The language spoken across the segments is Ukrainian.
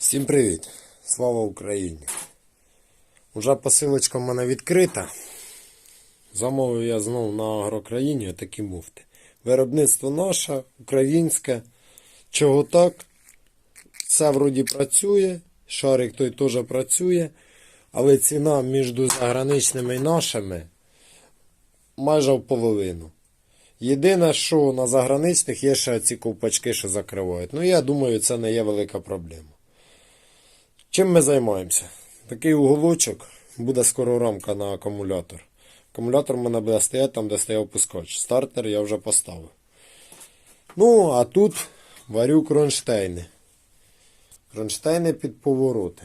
Всім привіт! Слава Україні! Уже посилочка в мене відкрита. Замовив я знову на агрокраїні такі муфти. Виробництво наше, українське. Чого так? Все вроді працює, шарик той теж працює, але ціна між заграничними і нашими майже в половину. Єдине, що на заграничних є ще ці ковпачки, що закривають. Ну, я думаю, це не є велика проблема. Чим ми займаємося? Такий уголочок, буде скоро рамка на акумулятор. Акумулятор в мене буде стояти там, де стояв пускач. Стартер я вже поставив. Ну, а тут варю кронштейни. Кронштейни під повороти.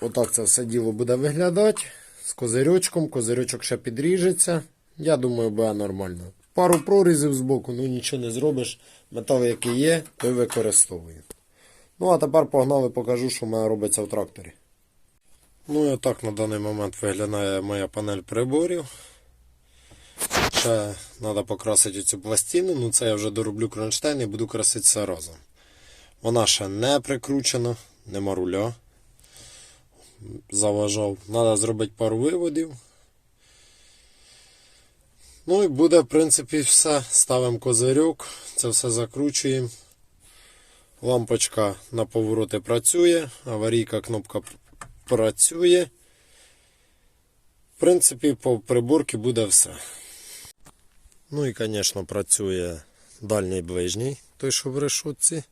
Отак це все діло буде виглядати. З козирьочком, козирьочок ще підріжеться. Я думаю, буде нормально. Пару прорізів з боку, ну нічого не зробиш. Метал, який є, той використовую. Ну, а тепер погнали, покажу, що в мене робиться в тракторі. Ну і отак на даний момент виглядає моя панель приборів. Ще треба покрасити цю пластину, ну це я вже дороблю кронштейн і буду красити все разом. Вона ще не прикручена, нема руля. Заважав. Треба зробити пару виводів. Ну і буде, в принципі, все. Ставимо козирьок, це все закручуємо. Лампочка на повороти працює, аварійка кнопка працює. В принципі, по приборці буде все. Ну і, звісно, працює дальній ближній, той, що в решутці.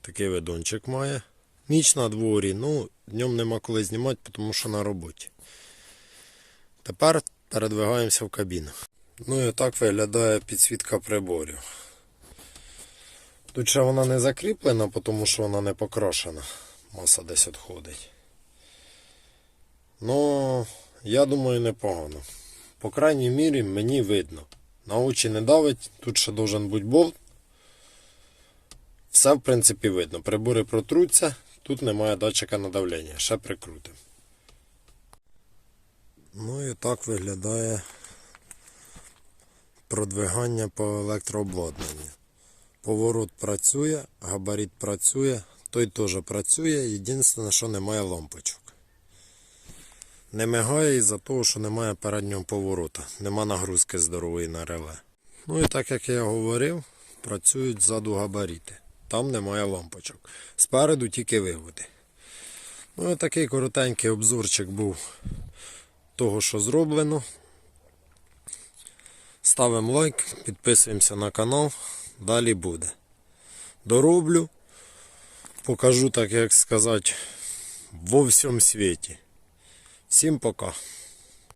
Такий видончик має. Ніч на дворі, ну, днем нема коли знімати, тому що на роботі. Тепер передвигаємося в кабіну. Ну і так виглядає підсвітка приборів. Тут ще вона не закріплена, тому що вона не покрашена. Маса десь відходить. Ну, я думаю, непогано. По крайній мірі мені видно. На очі не давить, тут ще должен бути болт. Все, в принципі, видно. Прибори протруться, тут немає датчика на давлення. Ще прикрутимо. Ну і так виглядає продвигання по електрообладнанню. Поворот працює, габарит працює, той теж працює. Єдине, що немає лампочок. Не мигає із-за того, що немає переднього поворота. Нема нагрузки здорової на реле. Ну і так як я говорив, працюють ззаду габарити. Там немає лампочок. Спереду тільки виводи. Ну і такий коротенький обзорчик був того, що зроблено. Ставимо лайк, підписуємося на канал. Далі буде. Дороблю. Покажу, так як сказати, во всьому світі. Всім пока.